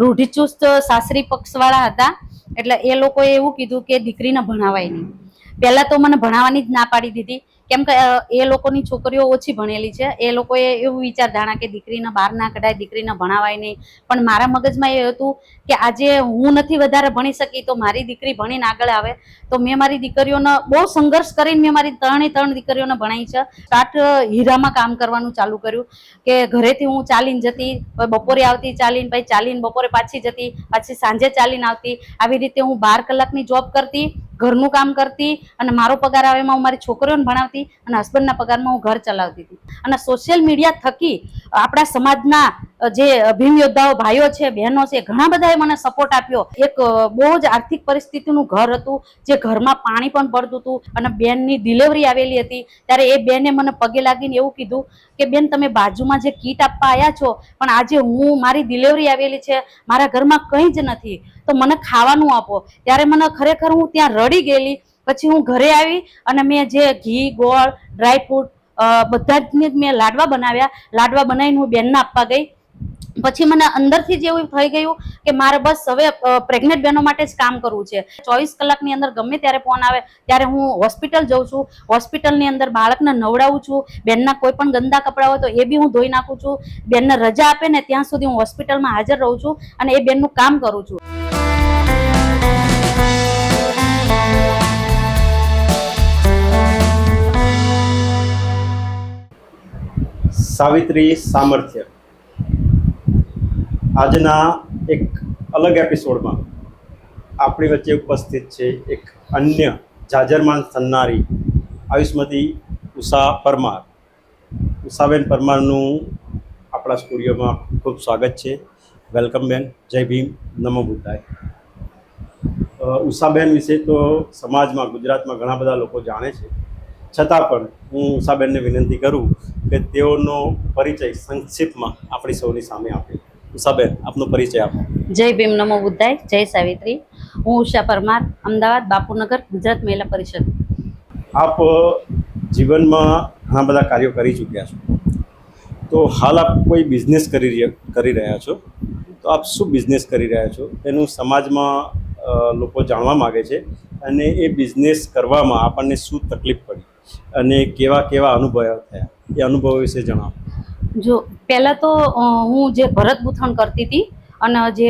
રૂઢિચુસ્ત સાસરી પક્ષવાળા હતા. એટલે એ લોકોએ એવું કીધું કે દીકરીને ભણાવાય નહીં. પહેલા તો મને ભણાવવાની જ ના પાડી દીધી. કેમ કે એ લોકોની છોકરીઓ ઓછી ભણેલી છે. એ લોકોએ એવું વિચારધારણા કે દીકરીને બહાર ના કઢાય, દીકરીને ભણાવાય નહીં. પણ મારા મગજમાં એ હતું કે આજે હું નથી વધારે ભણી શકી તો મારી દીકરી ભણીને આગળ આવે. તો મેં મારી દીકરીઓને બહુ સંઘર્ષ કરીને મેં મારી ત્રણે ત્રણ દીકરીઓને ભણાવી છે. સ્ટાર્ટ હીરામાં કામ કરવાનું ચાલુ કર્યું કે ઘરેથી હું ચાલીને જતી બપોરે આવતી ચાલીને, પછી ચાલીને બપોરે પાછી જતી, પાછી સાંજે ચાલીને આવતી. આવી રીતે હું બાર કલાકની જોબ કરતી, ઘરનું કામ કરતી અને મારો પગાર આવે એમાં હું મારી છોકરીઓને ભણાવતી. અને હસબન્ડના પગારમાં હું ઘર ચલાવતી હતી. અને સોશિયલ મીડિયા થકી આપણા સમાજના જે ભીમ યોદ્ધાઓ, ભાઈઓ છે, બહેનો છે, ઘણા બધાએ મને સપોર્ટ આપ્યો. એક બહુ જ આર્થિક પરિસ્થિતિનું ઘર હતું, જે ઘરમાં પાણી પણ પડતું હતું અને બેનની ડિલિવરી આવેલી હતી. ત્યારે એ બેને મને પગે લાગીને એવું કીધું કે, બેન, તમે બાજુમાં જે કીટ આપવા આવ્યા છો, પણ આજે હું, મારી ડિલિવરી આવેલી છે, મારા ઘરમાં કંઈ જ નથી, તો મને ખાવાનું આપો. ત્યારે મને ખરેખર હું ત્યાં રડી ગયેલી પછી હું ઘરે આવી અને મેં જે ઘી, ગોળ ડ્રાયફ્રૂટ બધા જ મેં લાડવા બનાવ્યા. લાડવા બનાવીને હું બેનને આપવા ગઈ. પછી મને અંદરથી જ એવું થઈ ગયું કે મારે બસ હવે પ્રેગ્નેન્ટ બહેનો માટે જ કામ કરવું છે. ચોવીસ કલાકની અંદર ગમે ત્યારે ફોન આવે, ત્યારે હું હોસ્પિટલ જઉં છું. હોસ્પિટલની અંદર બાળકને નવડાવું છું. બેનના કોઈ પણ ગંદા કપડાં હોય તો એ બી હું ધોઈ નાખું છું. બેનને રજા આપે ને ત્યાં સુધી હું હોસ્પિટલમાં હાજર રહું છું અને એ બેનનું કામ કરું છું. સાવિત્રી સામર્થ્ય. આજના એક અલગ એપિસોડમાં આપણી વચ્ચે ઉપસ્થિત છે એક અન્ય જાજરમાન સન્નારી, આયુષ્મતી ઉષા પરમાર. ઉષાબેન પરમારનું આપણા સ્ટુડિયોમાં ખૂબ સ્વાગત છે. વેલકમ બેન, જય ભીમ, નમો બુદ્ધાય. ઉષાબેન વિશે તો સમાજમાં, ગુજરાતમાં ઘણા બધા લોકો જાણે છે. છતાં પણ હું ઉષાબેનને વિનંતી કરું કે તેઓનો પરિચય સંક્ષિપ્તમાં આપણી સૌની સામે આપે. ઉષાબેન આપનો પરિચય આપો. જય ભીમ નમો બુદ્ધાય જય સાવિત્રી. હું ઉષા પરમાર અમદાવાદ બાપુનગર ગુજરાત મહિલા પરિષદ. આપ જીવનમાં ઘણા બધા કાર્યો કરી ચૂક્યા છો. તો હાલ આપ કોઈ બિઝનેસ કરી કરી રહ્યા છો? તો આપ શું બિઝનેસ કરી રહ્યા છો? એનું સમાજમાં લોકો જાણવા માગે છે અને એ બિઝનેસ કરવામાં આપણને શું તકલીફ પડી? અને કેવા કેવા અનુભવો થયા? એ અનુભવ વિશે જણાવો. જો, પહેલાં તો હું જે ભરત ગૂંથણ કરતી હતી અને જે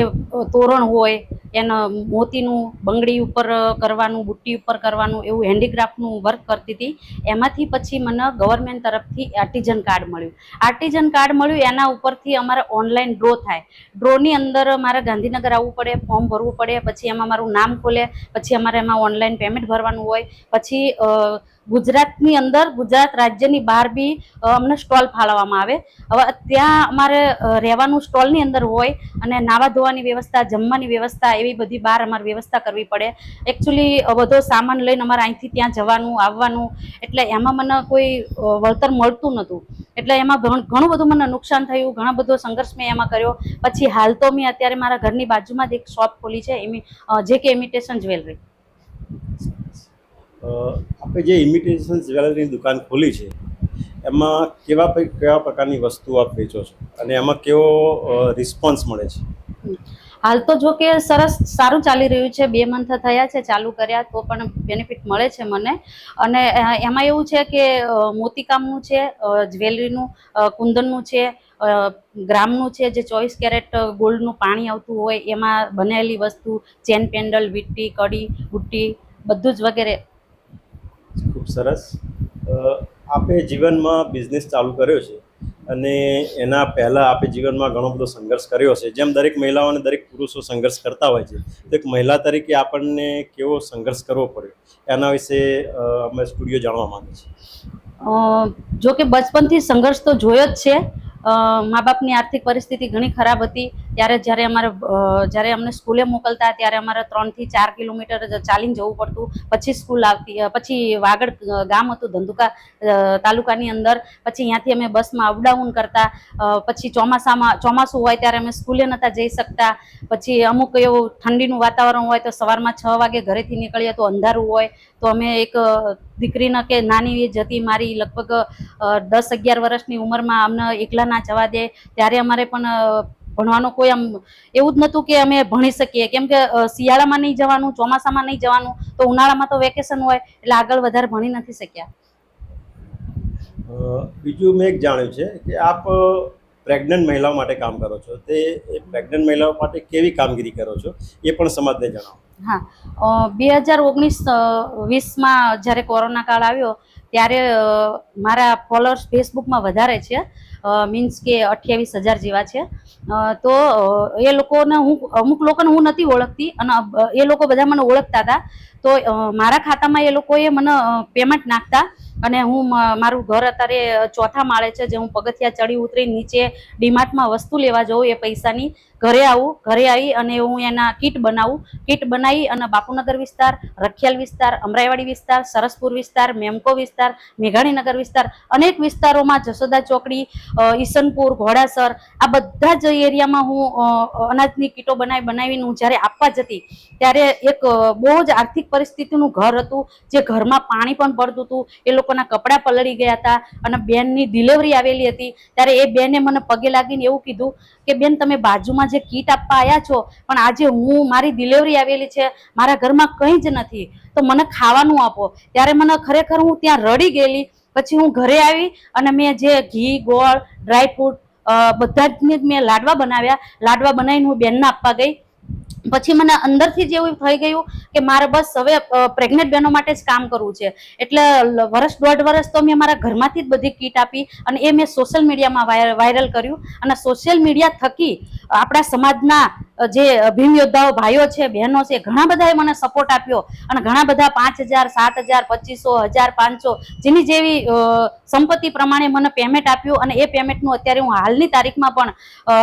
તોરણ હોય, એના મોતીનું બંગડી ઉપર કરવાનું, બુટ્ટી ઉપર કરવાનું, એવું હેન્ડીક્રાફ્ટનું વર્ક કરતી હતી, એમાંથી પછી મને ગવર્મેન્ટ તરફથી આર્ટિઝન કાર્ડ મળ્યું. આર્ટિઝન કાર્ડ મળ્યું, એના ઉપરથી અમારે ઓનલાઈન ડ્રો થાય. ડ્રોની અંદર મારે ગાંધીનગર આવવું પડે ફોર્મ ભરવું પડે, પછી એમાં મારું નામ ખોલે, પછી અમારે એમાં ઓનલાઈન પેમેન્ટ ભરવાનું હોય, પછી ગુજરાતની અંદર ગુજરાત રાજ્યની બહાર બી અમને સ્ટોલ ફાળવવામાં આવે. હવે ત્યાં અમારે રહેવાનું સ્ટોલની અંદર હોય અને નાવા ધોવાની વ્યવસ્થા, જમવાની વ્યવસ્થા એવી બધી બહાર અમારે વ્યવસ્થા કરવી પડે. એકચ્યુઅલી બધો સામાન લઈને અમારે અહીંથી ત્યાં જવાનું, આવવાનું, એટલે એમાં મને કોઈ વળતર મળતું નહોતું. એટલે એમાં ઘણું બધું મને નુકસાન થયું, ઘણો બધો સંઘર્ષ મેં એમાં કર્યો. પછી હાલ તો મેં અત્યારે મારા ઘરની બાજુમાં જ એક શોપ ખોલી છે જે કે ઇમિટેશન જ્વેલરી આપણે જે ઇમિટેશન જ્વેલરીની દુકાન ખોલી છે, એમાં કેવા કેવા પ્રકારની વસ્તુ આપ વેચો છો? અને એમાં કેવો રિસ્પોન્સ મળે છે? હાલ તો જો કે સરસ, સારું ચાલી રહ્યું છે. બે મંથ થયા છે, ચાલુ કર્યા તો પણ બેનિફિટ મળે છે મને. અને એમાં એવું છે કે મોતીકામનું છે જ્વેલરીનું કુંદનનું છે ગ્રામનું છે, જે ચોવીસ કેરેટ ગોલ્ડનું પાણી આવતું હોય, એમાં બનેલી વસ્તુ, ચેન, પેન્ડલ, વીટી, કડી, બુટ્ટી, બધું જ વગેરે ખૂબ સરસ. આપે જીવનમાં બિઝનેસ ચાલુ કર્યો છે અને એના પહેલાં આપે જીવનમાં ઘણો બધો સંઘર્ષ કર્યો છે. જેમ દરેક મહિલાઓ અને દરેક પુરુષો સંઘર્ષ કરતા હોય છે, તો એક મહિલા તરીકે આપણને કેવો સંઘર્ષ કરવો પડ્યો? એના વિશે અમે સ્ટુડિયો જાણવા માંગે છે જો કે બચપનથી સંઘર્ષ તો જોયો જ છે મા બાપની આર્થિક પરિસ્થિતિ ઘણી ખરાબ હતી. ત્યારે જ્યારે અમારે જ્યારે અમને સ્કૂલે મોકલતા ત્યારે અમારે ત્રણથી ચાર કિલોમીટર ચાલીને જવું પડતું. પછી સ્કૂલ આવતી પછી વાગડ ગામ હતું ધંધુકા તાલુકાની અંદર. પછી ત્યાંથી અમે બસમાં અપડાઉન કરતા. પછી ચોમાસામાં, ચોમાસું હોય ત્યારે અમે સ્કૂલે નહોતા જઈ શકતા. પછી અમુક એવું ઠંડીનું વાતાવરણ હોય તો સવારમાં છ વાગે ઘરેથી નીકળીએ તો અંધારું હોય. તો અમે એક દીકરીને કે નાની એજ હતી મારી લગભગ દસ અગિયાર વર્ષની ઉંમરમાં અમને એકલા ના જવા દે, ત્યારે અમારે પણ ભણવાનો કોઈ આમ એવું જ નહોતું કે અમે ભણી શકીએ. કેમ કે શિયાળામાં નહીં જવાનું, ચોમાસામાં નહીં જવાનું, તો ઉનાળામાં તો વેકેશન હોય, એટલે આગળ વધારે ભણી નથી શક્યા. બીજું મેં એક જાણ્યું છે કે આપ પ્રેગ્નન્ટ મહિલાઓ માટે કામ કરો છો. તે પ્રેગ્નન્ટ મહિલાઓ માટે કેવી કામગીરી કરો છો? એ પણ સમાજને જણાવો. હા. બે હજાર ઓગણીસ વીસમાં જ્યારે કોરોના કાળ આવ્યો, ત્યારે મારા ફોલોઅર્સ ફેસબુકમાં વધારે છે. મીન્સ કે અઠ્યાવીસ હજાર જેવા છે. તો એ લોકોને હું, અમુક લોકોને હું નથી ઓળખતી અને એ લોકો બધા મને ઓળખતા હતા. તો મારા ખાતામાં એ લોકોએ મને પેમેન્ટ નાખતા અને હું મારું ઘર અત્યારે ચોથા માળે છે, જે હું પગથિયા ચડી ઉતરી નીચે ડીમાર્ટમાં વસ્તુ લેવા જાઉં એ પૈસાની. ઘરે આવું, ઘરે આવી અને હું એના કીટ બનાવું. કીટ બનાવી અને બાપુનગર વિસ્તાર, રખિયાલ વિસ્તાર, અમરાઈવાડી વિસ્તાર, સરસપુર વિસ્તાર, મેમકો વિસ્તાર, મેઘાણીનગર વિસ્તાર, અનેક વિસ્તારોમાં જશોદા ચોકડી ઈસનપુર, ઘોડાસર, આ બધા જ એરિયામાં હું અનાજની કીટો બનાવી બનાવીને હું જ્યારે આપવા જતી, ત્યારે એક બહુ જ આર્થિક પરિસ્થિતિનું ઘર હતું, જે ઘરમાં પાણી પણ પડતું હતું. એ લોકોના કપડાં પલળી ગયા હતા અને બેનની ડિલિવરી આવેલી હતી. ત્યારે એ બેને મને પગે લાગીને એવું કીધું કે, બેન, તમે બાજુમાં જે કીટ આપવા આવ્યા છો, પણ આજે હું, મારી ડિલિવરી આવેલી છે, મારા ઘરમાં કંઈ જ નથી. તો મને ખાવાનું આપો. ત્યારે મને ખરેખર હું ત્યાં રડી ગયેલી. પછી હું ઘરે આવી અને મેં જે ઘી, ગોળ ડ્રાયફ્રૂટ બધા જ મેં લાડવા બનાવ્યા. લાડવા બનાવીને હું બેનને આપવા ગઈ. પછી મને અંદરથી જ એવું થઈ ગયું કે મારે બસ હવે પ્રેગ્નેન્ટ બહેનો માટે જ કામ કરવું છે. એટલે વર્ષ દોઢ વર્ષ તો મેં મારા ઘરમાંથી જ બધી કીટ આપી અને એ મેં સોશિયલ મીડિયામાં વાયરલ કર્યું. અને સોશિયલ મીડિયા થકી આપણા સમાજના જે ભીમ યોદ્ધાઓ, ભાઈઓ છે, બહેનો છે ઘણા બધાએ મને સપોર્ટ આપ્યો. અને ઘણા બધા પાંચ હજાર, સાત હજાર, પચીસો, હજાર, પાંચસો, જેની જેવી સંપત્તિ પ્રમાણે મને પેમેન્ટ આપ્યું. અને એ પેમેન્ટનું અત્યારે હું હાલની તારીખમાં પણ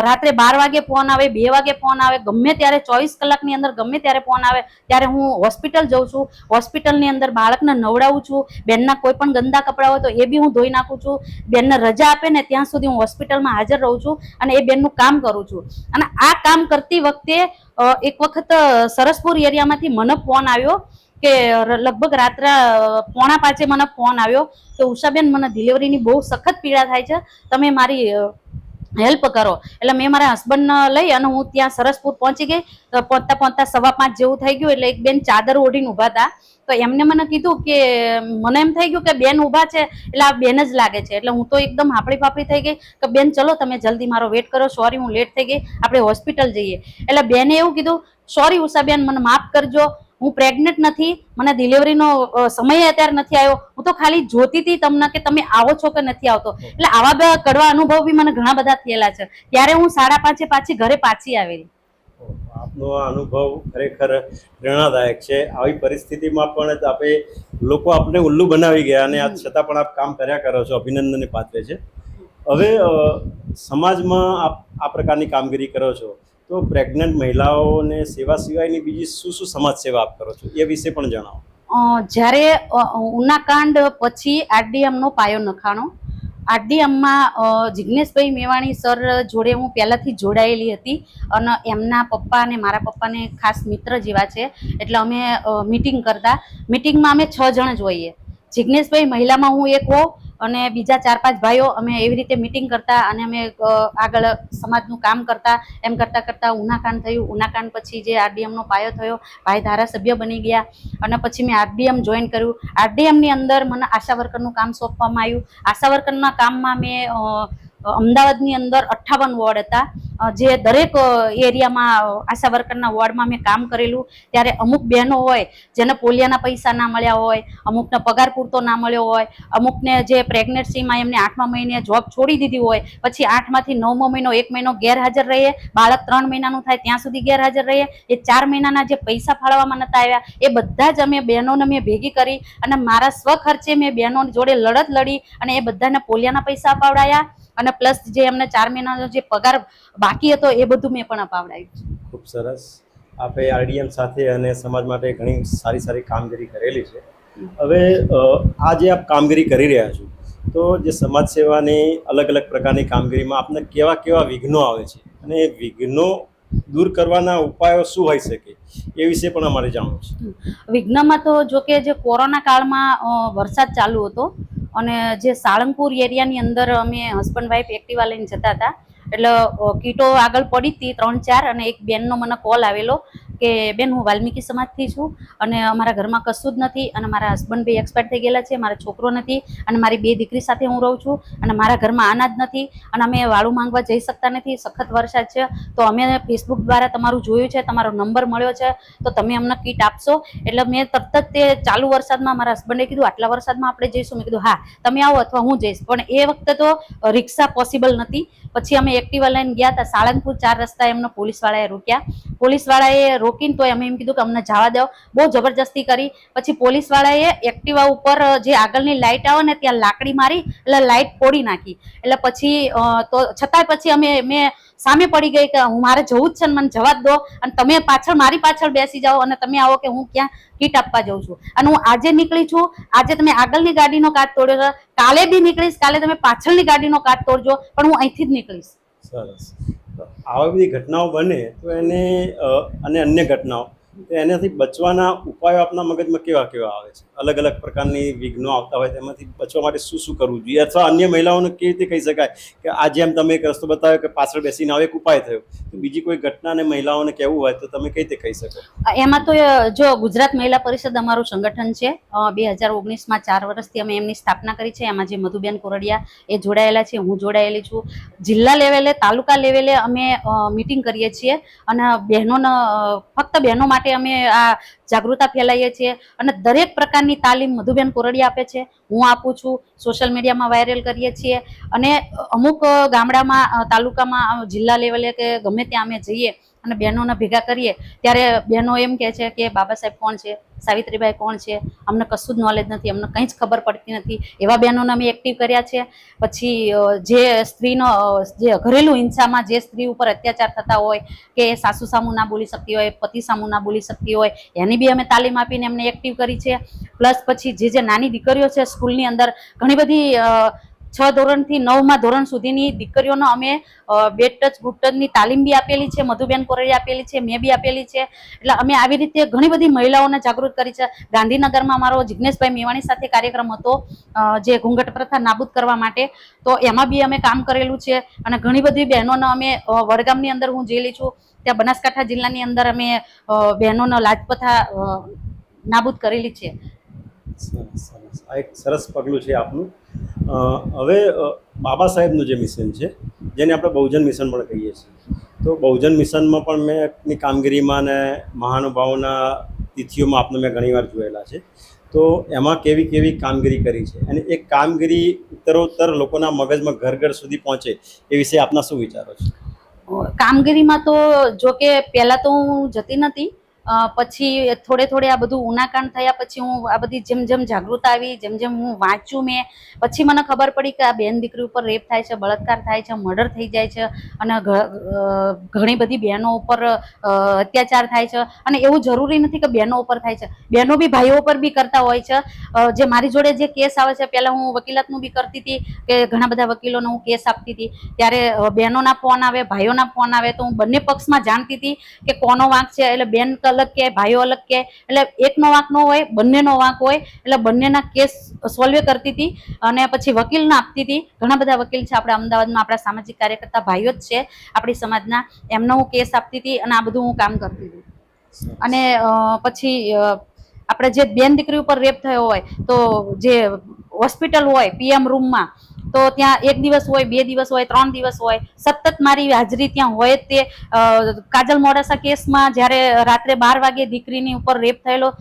રાત્રે બાર વાગે ફોન આવે, બે વાગે ફોન આવે, ગમે ત્યારે ચોવીસ કલાકની અંદર ગમે ત્યારે ફોન આવે, ત્યારે હું હોસ્પિટલ જઉં છું. હોસ્પિટલની અંદર બાળકને નવડાવું છું. બેનના કોઈ પણ ગંદા કપડાં હોય તો એ બી હું ધોઈ નાખું છું. બેનને રજા આપે ને ત્યાં સુધી હું હોસ્પિટલમાં હાજર રહું છું અને એ બેનનું કામ કરું છું. અને આ કામ કરતી વખતે એક વખત સરસપુર એરિયામાંથી મને ફોન આવ્યો કે લગભગ રાત્રે પોણા પાંચે મને ફોન આવ્યો કે ઉષાબેન, મને ડિલિવરીની બહુ સખત પીડા થાય છે. તમે મારી હેલ્પ કરો. એટલે મેં મારા હસબન્ડને લઈ અને હું ત્યાં સરસપુર પહોંચી ગઈ. પહોંચતા પહોંચતા સવા પાંચ જેવું થઈ ગયું એટલે એક બેન ચાદર ઓઢીને ઊભા હતા. તો એમને મને કીધું કે, મને એમ થઈ ગયું કે બેન ઊભા છે એટલે આ બેન જ લાગે છે. એટલે હું તો એકદમ હાપડી પાપડી થઈ ગઈ કે બેન ચલો તમે જલ્દી મારો વેટ કરો. સોરી હું લેટ થઈ ગઈ. આપણે હોસ્પિટલ જઈએ. એટલે બેને એવું કીધું સોરી ઉષાબેન, મને માફ કરજો. હું પ્રેગ્નેન્ટ નથી, મને ડિલિવરીનો સમય અત્યારે નથી આવ્યો. હું તો ખાલી જોતી હતી તમને કે તમે આવો છો કે નથી આવતો. એટલે આવા બધા કડવા અનુભવ બી મને ઘણા બધા થયેલા છે. ત્યારે હું સાડા પાંચે પાછી ઘરે પાછી આવેલી આપનો આ અનુભવ ખરેખર પ્રેરણાદાયક છે. આવી પરિસ્થિતિમાં પણ આપે લોકો આપને ઉલ્લુ બનાવી ગયા અને આ છતાં પણ આપ કામ કર્યા કરો છો. અભિનંદનને પાત્ર છે. હવે સમાજમાં આપ આ પ્રકારની કામગીરી કરો છો. તો પ્રેગ્નન્ટ મહિલાઓને સેવા સિવાયની બીજી શું શું સમાજ સેવા આપ કરો છો? એ વિશે પણ જણાવો. જ્યારે ઉનાકાંડ પછી આરડીએમનો પાયો નખાણો. આરડીએમમાં જિજ્ઞેશભાઈ મેવાણી સર જોડે હું પહેલાંથી જોડાયેલી હતી અને એમના પપ્પા અને મારા પપ્પાને ખાસ મિત્ર જેવા છે. એટલે અમે મિટિંગ કરતા. મિટિંગમાં અમે છ જણ જોઈએ જિગ્નેશભાઈ મહિલામાં હું એક હોઉં અને બીજા ચાર પાંચ ભાઈઓ અમે એવી રીતે મિટિંગ કરતા અને અમે આગળ સમાજનું કામ કરતા. એમ કરતાં કરતાં ઉનાકાંડ થયું. ઉનાકાંડ પછી જે આરડીએમનો પાયો થયો, ભાઈ ધારાસભ્ય બની ગયા. અને પછી મેં આરડીએમ જોઈન કર્યું. આરડીએમની અંદર મને આશા વર્કરનું કામ સોંપવામાં આવ્યું. આશા વર્કરના કામમાં મેં અમદાવાદની અંદર અઠ્ઠાવન વોર્ડ હતા. જે દરેક એરિયામાં આશા વર્કરના વોર્ડમાં મેં કામ કરેલું. ત્યારે અમુક બહેનો હોય, જેને પોલિયાના પૈસા ના મળ્યા હોય, અમુકને પગાર પૂરતો ના મળ્યો હોય, અમુકને જે પ્રેગ્નન્સીમાં એમને આઠમા મહિને જોબ છોડી દીધી હોય, પછી આઠમાંથી નવમો મહિનો, એક મહિનો ગેરહાજર રહીએ, બાળક ત્રણ મહિનાનું થાય, ત્યાં સુધી ગેરહાજર રહીએ, એ ચાર મહિનાના જે પૈસા ફાળવવામાં નતા આવ્યા, એ બધા જ અમે બહેનોને મેં ભેગી કરી અને મારા સ્વખર્ચે મેં બહેનો જોડે લડત લડી અને એ બધાને પોલિયાના પૈસા અપાવડાયા અને પ્લસ જે એમને ચાર મહિનાનો જે પગાર બાકી હતો એ બધું મેં પણ અપાવડાવ્યું છે. ખૂબ સરસ. આપે આરડીએમ સાથે અને સમાજ માટે ઘણી સારી સારી કામગીરી કરેલી છે. હવે આ જે આપ કામગીરી કરી રહ્યા છો તો જે સમાજ સેવાની અલગ અલગ પ્રકારની કામગીરીમાં આપને કેવા કેવા વિઘ્નો આવે છે? અને એ વિઘ્નો દૂર કરવાના ઉપાયો શું હોઈ શકે? એ વિશે પણ અમારે જાણવું છે. વિઘ્નમાં તો જો કે જે કોરોના કાળમાં વરસાદ ચાલુ હતો અને જે સાળંગપુર એરિયાની અંદર અમે હસબન્ડ વાઈફ એક્ટિવા લઈને જતા હતા. એટલે કીટો આગળ પડી હતી ત્રણ ચાર અને એક બેનનો મને કોલ આવેલો. કે બેન, હું વાલ્મીકી સમાજથી છું અને અમારા ઘરમાં કશું જ નથી અને મારા હસબન્ડ બી એક્સપાયર થઈ ગયેલા છે, મારો છોકરો નથી અને મારી બે દીકરી સાથે હું રહું છું અને મારા ઘરમાં અનાજ નથી અને અમે વાળું માંગવા જઈ શકતા નથી, સખત વરસાદ છે. તો અમે ફેસબુક દ્વારા તમારું જોયું છે, તમારો નંબર મળ્યો છે, તો તમે અમને કીટ આપશો. એટલે મેં તરત જ તે ચાલુ વરસાદમાં મારા હસબન્ડે કીધું, આટલા વરસાદમાં આપણે જઈશું. મેં કીધું, હા, તમે આવો અથવા હું જઈશ. પણ એ વખતે તો રિક્ષા પોસિબલ નથી. પછી અમે એક્ટિવા લઈને ગયા હતા, સાળંગપુર ચાર રસ્તા એમનો પોલીસવાળાએ રોક્યા. પોલીસવાળાએ રોકીને તો અમે એમ કીધું કે અમને જવા દો. બહુ જબરજસ્તી કરી. પછી પોલીસવાળાએ એક્ટિવા ઉપર જે આગળની લાઇટ આવે ને ત્યાં લાકડી મારી, એટલે લાઇટ ફોડી નાખી. એટલે પછી તો છતાંય પછી અમે, મેં સામે પડી ગઈ કે હું મારે જવું જ છે મને જવા જ દો અને તમે પાછળ, મારી પાછળ બેસી જાઓ અને તમે આવો કે હું ક્યાં કીટ આપવા જાઉં છું. અને હું આજે નીકળી છું. આજે તમે આગળની ગાડીનો કાચ તોડ્યો કાલે બી નીકળીશ, કાલે તમે પાછળની ગાડીનો કાચ તોડજો, પણ હું અહીંથી જ નીકળીશ. સરસ. આવા બધી ઘટનાઓ બને તો એને અને અન્ય ઘટનાઓ. એનાથી બચવાના ઉપાયો આપના મગજમાં કેવા કેવા આવે છે? અલગ અલગ પ્રકારની વિઘ્નો આવતા હોય તેમાંથી બચવા માટે શું શું કરવું જોઈએ? અથવા અન્ય મહિલાઓને કેવી રીતે કહી શકાય કે આ જેમ તમે એક રસ્તો બતાવ્યો કે પાછળ બેસીને આવે, એક ઉપાય થયો. તો બીજી કોઈ ઘટનાને મહિલાઓને કહેવું હોય તો તમે કઈ રીતે કહી શકો? એમાં તો જો ગુજરાત મહિલા પરિષદ અમારું સંગઠન છે બે હજાર ઓગણીસમાં ચાર વર્ષથી અમે એમની સ્થાપના કરી છે. એમાં જે મધુબેન કોરડિયા એ જોડાયેલા છે, હું જોડાયેલી છું. જિલ્લા લેવલે, તાલુકા લેવલે અમે મિટિંગ કરીએ છીએ. અને બહેનોના ફક્ત બહેનો માટે અમે આ જાગૃતતા ફેલાવીએ છીએ. અને દરેક પ્રકારની તાલીમ મધુબેન કોરડી આપે છે. હું આપું છું. સોશિયલ મીડિયામાં વાયરલ કરીએ છીએ. અને અમુક ગામડામાં તાલુકામાં જિલ્લા લેવલે કે ગમે ત્યાં અમે જઈએ અને બહેનોને ભેગા કરીએ, ત્યારે બહેનો એમ કહે છે કે બાબા સાહેબ કોણ છે? સાવિત્રીબાઈ કોણ છે? અમને કશું જ નોલેજ નથી, અમને કંઈ જ ખબર પડતી નથી. એવા બહેનોને અમે એક્ટિવ કર્યા છે. પછી જે સ્ત્રીનો જે ઘરેલું હિંસામાં જે સ્ત્રી ઉપર અત્યાચાર થતા હોય, કે સાસુ સામું ના બોલી શકતી હોય, પતિ સામું ના બોલી શકતી હોય, એની બી અમે તાલીમ આપીને એમને એક્ટિવ કરી છે. પ્લસ પછી જે જે નાની દીકરીઓ છે સ્કૂલની અંદર, ઘણી બધી છ ધોરણથી નવમાં ધોરણ સુધીની દીકરીઓનો અમે બેટચ ટચ ગુડ ટચની તાલીમ બી આપેલી છે, મધુબેન કોરળી આપેલી છે, મેં બી આપેલી છે. એટલે અમે આવી રીતે ઘણી બધી મહિલાઓને જાગૃત કરી છે. ગાંધીનગરમાં મારો જિજ્ઞેશભાઈ મેવાણી સાથે કાર્યક્રમ હતો જે ઘૂંઘટ પ્રથા નાબૂદ કરવા માટે. તો એમાં બી અમે કામ કરેલું છે અને ઘણી બધી બહેનોને અમે વડગામની અંદર હું જેલી છું. ત્યાં બનાસકાંઠા જિલ્લાની અંદર અમે બહેનોનો લાજપથા નાબૂદ કરેલી છે. આ એક સરસ પગલું છે આપનું. હવે બાબા સાહેબનું જે મિશન છે, જેને આપણે બહુજન મિશન પણ કહીએ છીએ. તો બહુજન મિશનમાં પણ મેં એમની કામગીરીમાં ને મહાનુભાવોના તિથિઓમાં આપને મેં ઘણીવાર જોયેલા છે. તો એમાં કેવી કેવી કામગીરી કરી છે અને એ કામગીરી ઉત્તરોત્તર લોકોના મગજમાં ઘર ઘર સુધી પહોંચે એ વિશે આપના શું વિચારો છે? કામગીરીમાં તો જો કે પહેલાં તો હું જતી નથી પછી થોડે થોડે આ બધું ઉનાકાંડ થયા પછી હું આ બધી જેમ જેમ જાગૃતતા આવી, જેમ જેમ હું વાંચું મેં, પછી મને ખબર પડી કે આ બેન દીકરી ઉપર રેપ થાય છે, બળાત્કાર થાય છે, મર્ડર થઈ જાય છે અને ઘણી બધી બહેનો ઉપર અત્યાચાર થાય છે. અને એવું જરૂરી નથી કે બહેનો ઉપર થાય છે. બહેનો બી ભાઈઓ ઉપર બી કરતા હોય છે. જે મારી જોડે જે કેસ આવે છે, પહેલાં હું વકીલાતનું બી કરતી હતી કે ઘણા બધા વકીલોને હું કેસ આપતી હતી. ત્યારે બહેનોના ફોન આવે, ભાઈઓના ફોન આવે તો હું બંને પક્ષમાં જાણતી હતી કે કોનો વાંક છે. એટલે બેન અલગ કે, ભાઈઓ અલગ કે, એટલે એકનો વાંક ન હોય, બંનેનો વાંક હોય, એટલે બંનેના કેસ સોલ્વ કરતી હતી અને પછી વકીલને આપતી હતી. ઘણા બધા વકીલ છે આપણા અમદાવાદમાં, આપણા સામાજિક કાર્યકર્તા ભાઈઓ જ છે આપણી સમાજના. એમનો હું કેસ આપતી હતી અને આ બધું હું કામ કરતી હતી. અને પછી આપણે જે બેન દીકરી ઉપર રેપ થયો હોય, તો જે હોસ્પિટલ હોય, પીએમ રૂમમાં તો ત્યાં એક દિવસ હોય, બે દિવસ હોય, ત્રણ દિવસ હોય, સતત મારી હાજરી ત્યાં હોય તે કાજલ મોડાસા કેસમાં જ્યારે રાત્રે બાર વાગે દીકરીની ઉપર રેપ થયેલો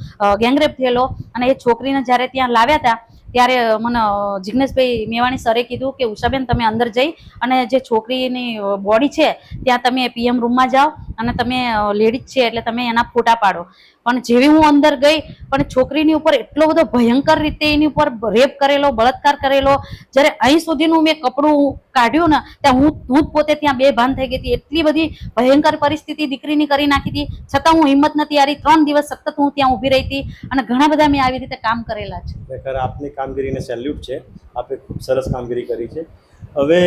ગેંગરેપ થયેલો અને એ છોકરીને જ્યારે ત્યાં લાવ્યા હતા, ત્યારે મને જિગ્નેશભાઈ મેવાણી સરે કીધું કે, ઉષાબેન, તમે અંદર જઈ અને જે છોકરીની બોડી છે, ત્યાં તમે પીએમ રૂમમાં જાઓ અને તમે લેડીઝ છે, એટલે તમે એના ફોટા પાડો. પણ જેવી હું અંદર ગઈ, પણ છોકરીની ઉપર એટલો બધો ભયંકર રીતે એની ઉપર રેપ કરેલો, બળાત્કાર કરેલો, જ્યારે અહીં સુધીનું મેં કપડું કાઢ્યું ને, ત્યાં હું હું જ પોતે ત્યાં બે ભાન થઈ ગઈ હતી. એટલી બધી ભયંકર પરિસ્થિતિ દીકરીની કરી નાખી હતી. છતાં હું હિંમત નથી હારી. ત્રણ દિવસ સતત હું ત્યાં ઊભી રહી હતી અને ઘણા બધા મેં આવી રીતે કામ કરેલા છે. ખરેખર આપની કામગીરીને સેલ્યુટ છે. આપે ખૂબ સરસ કામગીરી કરી છે. હવે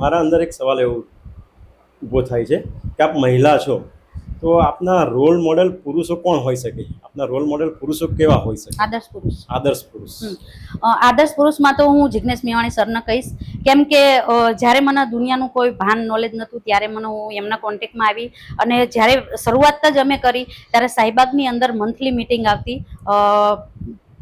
મારા અંદર એક સવાલ એવો ઊભો થાય છે કે આપ મહિલા છો તો આપના રોલ મોડેલ પુરુષો કોણ હોઈ શકે? આપના રોલ મોડેલ પુરુષો કેવા હોઈ શકે? આદર્શ પુરુષ. આદર્શ પુરુષ. આદર્શ પુરુષમાં તો હું જિજ્ઞેશ મેવાણી સરને કહીશ. કેમ કે જ્યારે મને દુનિયાનું કોઈ ભાન નોલેજ નહોતું ત્યારે મને હું એમના કોન્ટેક્ટમાં આવી અને જ્યારે શરૂઆત જ અમે કરી ત્યારે સાહીબાગની અંદર મંથલી મિટિંગ આવતી.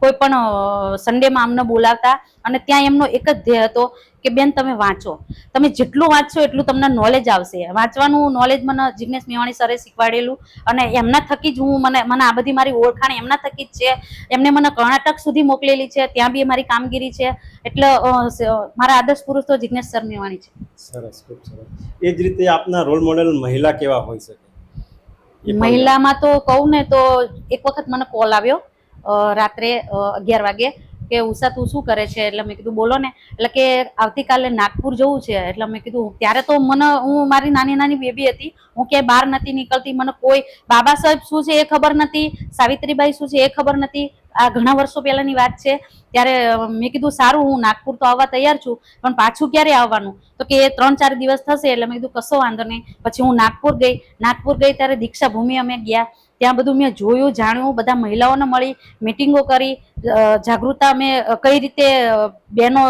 કોઈ પણ સન્ડેમાં અમને બોલાવતા અને ત્યાં એમનો એક જ ધ્યેય હતો કે બેન તમે વાંચો. તમે જેટલું વાંચશો એટલું તમને નોલેજ આવશે. વાંચવાનું નોલેજ મને જિજ્ઞેશ મેવાણી સરે શીખવાડેલું અને એમના થકી જ હું મને મને આ બધી મારી ઓળખાણ એમના થકી જ છે. એમને મને કર્ણાટક સુધી મોકલેલી છે. ત્યાં બી મારી કામગીરી છે. એટલે મારા આદર્શ પુરુષ તો જિજ્ઞેશ સર મેવાણી છે. સરસ ખૂબ સરસ. એ જ રીતે આપના રોલ મોડેલ મહિલા કેવા હોય શકે? મહિલામાં તો કહું ને તો એક વખત મને કોલ આવ્યો રાત્રે અગિયાર વાગે. કે ઉષા તું શું કરે છે? એટલે મેં કીધું, બોલો ને. એટલે કે આવતીકાલે નાગપુર જવું છે. એટલે મેં કીધું, ત્યારે તો મને, હું મારી નાની નાની બેબી હતી. હું ક્યાંય બહાર નથી નીકળતી. મને કોઈ બાબા સાહેબ શું છે એ ખબર નથી. સાવિત્રીબાઈ શું છે એ ખબર નથી. આ ઘણા વર્ષો પહેલાની વાત છે. ત્યારે મેં કીધું, સારું, હું નાગપુર તો આવવા તૈયાર છું. પણ પાછું ક્યારે આવવાનું? તો કે ત્રણ ચાર દિવસ થશે. એટલે મેં કીધું, કશો વાંધો નહીં. પછી હું નાગપુર ગઈ. નાગપુર ગઈ ત્યારે દીક્ષાભૂમિ અમે ગયા. ત્યાં બધું મેં જોયું જાણ્યું બધા મહિલાઓને મળી મિટિંગો કરી જાગૃતતા મેં કઈ રીતે બહેનો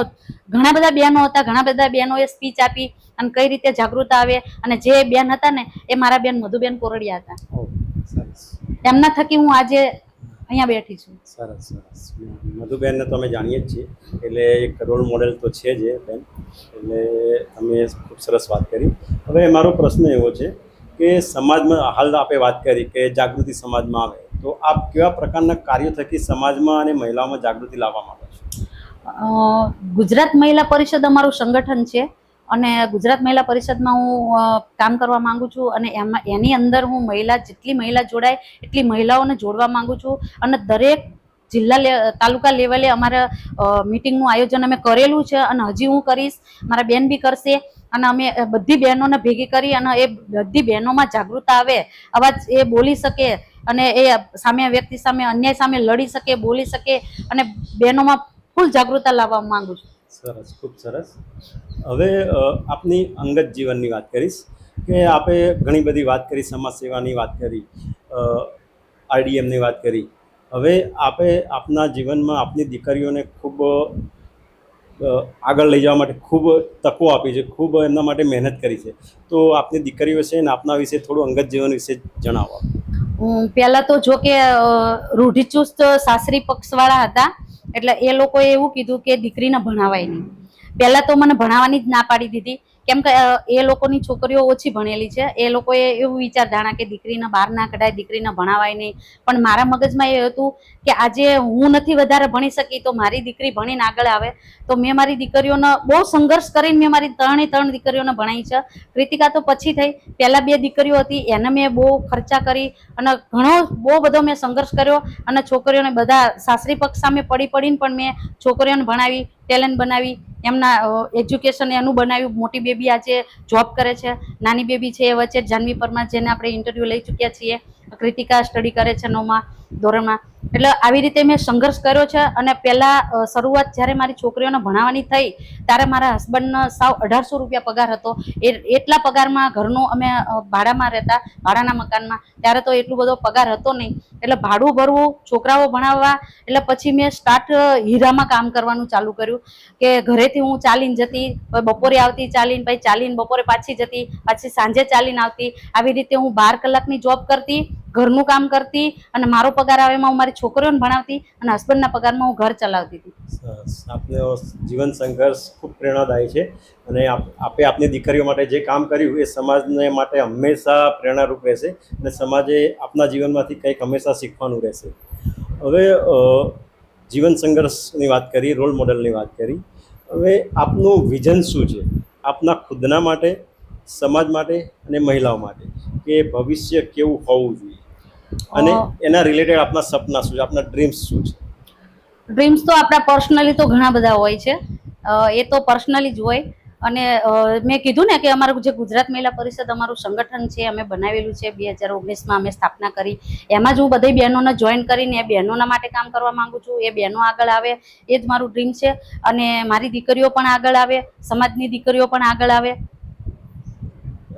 ઘણા બધા બહેનો હતા ઘણા બધા બહેનોએ સ્પીચ આપી અને કઈ રીતે જાગૃતતા આવે અને જે બેન હતા ને એ મારા બેન મધુબેન કોરડિયા હતા. સરસ. એમના થકી હું આજે અહીંયા બેઠી છું. સરસ સરસ. મધુબેનને તો અમે જાણીએ જ છીએ. એટલે એક રોલ મોડેલ તો છે જ બેન. એટલે અમે ખૂબ સરસ વાત કરી. હવે મારો પ્રશ્ન એવો છે કે સમાજમાં હાલ આપણે વાત કરી કે જાગૃતિ સમાજમાં આવે, તો આપ કેવા પ્રકારના કાર્યો થકી સમાજમાં અને મહિલાઓમાં જાગૃતિ લાવવા માંગો છો? ગુજરાત મહિલા પરિષદ અમારું સંગઠન છે અને ગુજરાત મહિલા પરિષદમાં હું કામ કરવા માંગુ છું અને એમાં, એની અંદર હું મહિલા, જેટલી મહિલા જોડાય એટલી મહિલાઓને જોડવા માંગુ છું અને દરેક જિલ્લા તાલુકા લેવલે અમારા મિટિંગનું આયોજન અમે કરેલું છે અને હજી હું કરીશ. મારા બેન બી કરશે અને અમે બધી બહેનોને ભેગી કરી અને એ બધી બહેનોમાં જાગૃતતા આવે, અવાજ એ બોલી શકે અને એ સામે વ્યક્તિ સામે, અન્યાય સામે લડી શકે, બોલી શકે અને બહેનોમાં ફૂલ જાગૃતતા લાવવા માંગુ છું. સરસ, ખૂબ સરસ. હવે આપની અંગત જીવનની વાત કરીશ કે આપે ઘણી બધી વાત કરી સમાજ સેવાની વાત કરી આરડીએમની વાત કરી. હવે આપે આપના જીવનમાં આપની દીકરીઓને ખૂબ આગળ લઈ જવા માટે ખૂબ તકો આપી છે, ખૂબ એમના માટે મહેનત કરી છે. તો આપની દીકરીઓ છે ને આપના વિશે થોડું અંગત જીવન વિશે જણાવો. પહેલાં તો જો કે રૂઢિચુસ્ત સાસરી પક્ષવાળા હતા, એટલે એ લોકોએ એવું કીધું કે દીકરીને ભણાવાય નહીં. પહેલાં તો મને ભણાવવાની જ ના પાડી દીધી. કેમ કે એ લોકોની છોકરીઓ ઓછી ભણેલી છે. એ લોકોએ એવું વિચારધારણા કે દીકરીને બહાર ના કઢાય, દીકરીને ભણાવાય નહીં. પણ મારા મગજમાં એ હતું કે આજે હું નથી વધારે ભણી શકી તો મારી દીકરી ભણીને આગળ આવે. તો મેં મારી દીકરીઓનો બહુ સંઘર્ષ કરીને મેં મારી ત્રણે ત્રણ દીકરીઓને ભણાવી છે. કૃતિકા તો પછી થઈ. પહેલાં બે દીકરીઓ હતી, એને મેં બહુ ખર્ચા કરી અને ઘણો બહુ બધો મેં સંઘર્ષ કર્યો અને છોકરીઓને બધા સાસરી પક્ષ સામે પડી પડીને પણ મેં છોકરીઓને ભણાવી ટેલેન્ટ બનાવી, એમના એજ્યુકેશન એનું બનાવ્યું. મોટી બેબી આજે જોબ કરે છે. નાની બેબી છે એ વચ્ચે જાનવી પરમાર જેને આપણે ઇન્ટરવ્યૂ લઈ ચૂક્યા છીએ. કૃતિકા સ્ટડી કરે છે નવમાં ધોરણમાં. એટલે આવી રીતે મેં સંઘર્ષ કર્યો છે અને પહેલા શરૂઆત જ્યારે મારી છોકરીઓને ભણાવવાની થઈ, ત્યારે મારા હસબન્ડનો સાવ અઢારસો રૂપિયા પગાર હતો. એ, એટલા પગારમાં ઘરનું અમે ભાડામાં રહેતા, ભાડાના મકાનમાં. ત્યારે તો એટલું બધો પગાર હતો નહીં. એટલે ભાડું ભરવું, છોકરાઓ ભણાવવા, એટલે પછી મેં સ્ટાર્ટ હીરામાં કામ કરવાનું ચાલુ કર્યું. કે ઘરેથી હું ચાલીને જતી બપોરે આવતી ચાલીને, પછી ચાલીને બપોરે પાછી જતી, પાછી સાંજે ચાલીને આવતી. આવી રીતે હું બાર કલાકની જોબ કરતી. ઘરનું કામ કરતી અને મારો પગાર આવે એમાં હું મારી છોકરીઓને ભણાવતી અને હસબન્ડના પગારમાં હું ઘર ચલાવતી હતી. આપનો જીવન સંઘર્ષ ખૂબ પ્રેરણાદાયી છે અને આપે આપની દીકરીઓ માટે જે કામ કર્યું એ સમાજને માટે હંમેશા પ્રેરણારૂપ રહેશે અને સમાજે આપના જીવનમાંથી કંઈક હંમેશા શીખવાનું રહેશે. હવે જીવન સંઘર્ષની વાત કરી, રોલ મોડલની વાત કરી. હવે આપનું વિઝન શું છે? આપના ખુદના માટે, સમાજ માટે અને મહિલાઓ માટે કે ભવિષ્ય કેવું હોવું જોઈએ? અને એના રિલેટેડ આપના સપના શું છે? આપના ડ્રીમ્સ શું છે? ડ્રીમ્સ તો આપણા પર્સનલી તો ઘણા બધા હોય છે. એ તો પર્સનલી જ હોય. અને મેં કીધું ને કે અમારું જે ગુજરાત મહિલા પરિષદ અમારું સંગઠન છે અમે બનાવેલું છે બે હજાર ઓગણીસમાં અમે સ્થાપના કરી. એમાં જ હું બધી બહેનોને જોઈન કરીને એ બહેનોના માટે કામ કરવા માંગુ છું. એ બહેનો આગળ આવે એ જ મારું ડ્રીમ છે. અને મારી દીકરીઓ પણ આગળ આવે સમાજની દીકરીઓ પણ આગળ આવે.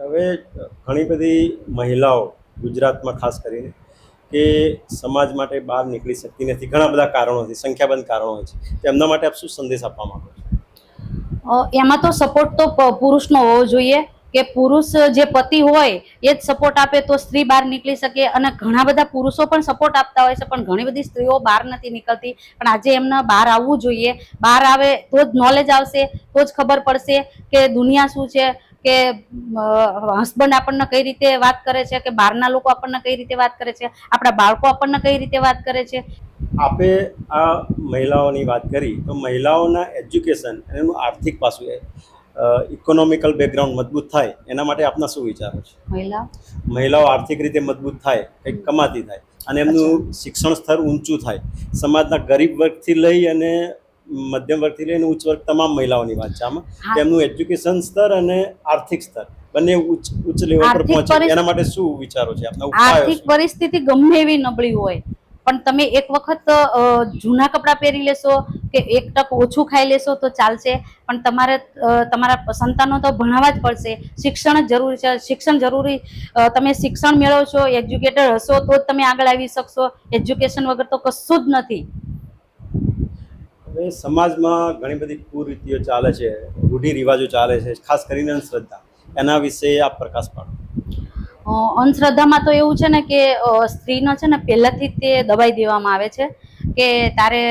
હવે ઘણી બધી મહિલાઓ ગુજરાતમાં ખાસ કરીને કે સમાજ માટે બહાર નીકળી શકતી નથી. ઘણા બધા કારણોથી સંખ્યાબંધ કારણો છે. તો એમના માટે આપ શું સંદેશ આપવા માંગો છો? એમાં તો સપોર્ટ તો પુરુષનો હોવો જોઈએ કે પુરુષ જે પતિ હોય, એ જ સપોર્ટ આપે તો સ્ત્રી બહાર નીકળી શકે અને ઘણા બધા પુરુષો પણ સપોર્ટ આપતા હોય છે, પણ ઘણી બધી સ્ત્રીઓ બહાર નથી નીકળતી. પણ આજે એમને બહાર આવવું જોઈએ. બહાર આવે તો જ નોલેજ આવશે, તો જ ખબર પડશે કે દુનિયા શું છે કે હસબન્ડ આપણને કઈ રીતે વાત કરે છે કે બહારના લોકો આપણને કઈ રીતે વાત કરે છે આપણા બાળકો આપણને કઈ રીતે વાત કરે છે? આપે આ મહિલાઓની વાત કરી તો મહિલાઓના એજ્યુકેશન એનું આર્થિક પાસું ઇકોનોમિકલ બેકગ્રાઉન્ડ મજબૂત થાય એના માટે આપના શું વિચારો છે? મહિલા મહિલાઓ આર્થિક રીતે મજબૂત થાય કંઈક કમાતી થાય અને એમનું શિક્ષણ સ્તર ઊંચું થાય. સમાજના ગરીબ વર્ગથી લઈ અને મધ્યમ વર્ગથી લઈને ઉચ્ચ વર્ગ તમામ મહિલાઓની વાત છે આમાં. તેમનું એજ્યુકેશન સ્તર અને આર્થિક સ્તર. બંને ઉચ્ચ ઉચ્ચ લેવલ પર પહોંચે એના માટે શું વિચારો છે? આપના ઉપાયો આર્થિક પરિસ્થિતિ ગમે એવી નબળી હોય પણ તમે એક વખત જૂના કપડાં પહેરી લેશો કે એક ટક ઓછું ખાઈ લેશો તો ચાલશે પણ તમારે તમારા સંતાનો તો ભણાવવા જ પડશે. શિક્ષણ જ જરૂરી છે. શિક્ષણ જરૂરી તમે શિક્ષણ મેળવશો એજ્યુકેટર હશો તો જ તમે આગળ આવી શકશો. એજ્યુકેશન વગર તો કશું જ નથી. હવે સમાજમાં ઘણી બધી કુરીતિઓ ચાલે છે, રૂઢિ રિવાજો ચાલે છે, ખાસ કરીને અંધશ્રદ્ધા. એના વિશે આપ પ્રકાશ પાડો. અંધશ્રદ્ધામાં તો એવું છે ને કે સ્ત્રીનો છે ને પહેલાથી તે દબાઈ દેવામાં આવે છે કે તારે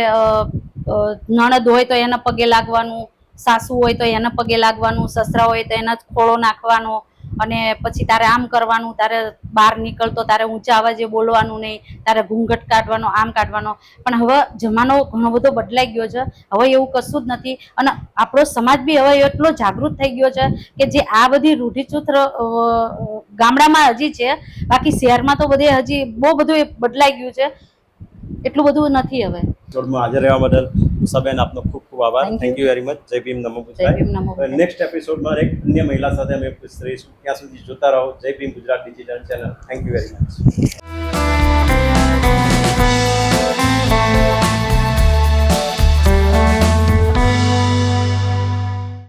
નણદ હોય તો એના પગે લાગવાનું, સાસુ હોય તો એના પગે લાગવાનું, સસરા હોય તો એના ખોળો નાખવાનો અને પછી તારે આમ કરવાનું, તારે બહાર નીકળતો, તારે ઊંચા અવાજે બોલવાનું નહીં, તારે ઘૂંઘટ કાઢવાનો, આમ કાઢવાનો. પણ હવે જમાનો ઘણો બધો બદલાઈ ગયો છે. હવે એવું કશું જ નથી. અને આપણો સમાજ બી હવે એટલો જાગૃત થઈ ગયો છે કે જે આ બધી રૂઢિચુસ્ત ગામડામાં હજી છે. બાકી શહેરમાં તો બધે હજી બહુ બધું બદલાઈ ગયું છે. એટલું બધું નથી હવે. આજે રહેવા બદલ. ઉષાબેન આપનો ખૂબ ખૂબ આભાર. થેન્ક યુ વેરી મચ જય ભીમ નમો ગુજરાત. નેક્સ્ટ એપિસોડમાં એક અન્ય મહિલા સાથે અમે રહીશું. ત્યાં સુધી જોતા રહો. જય Bhim Gujarat digital channel. Thank you very much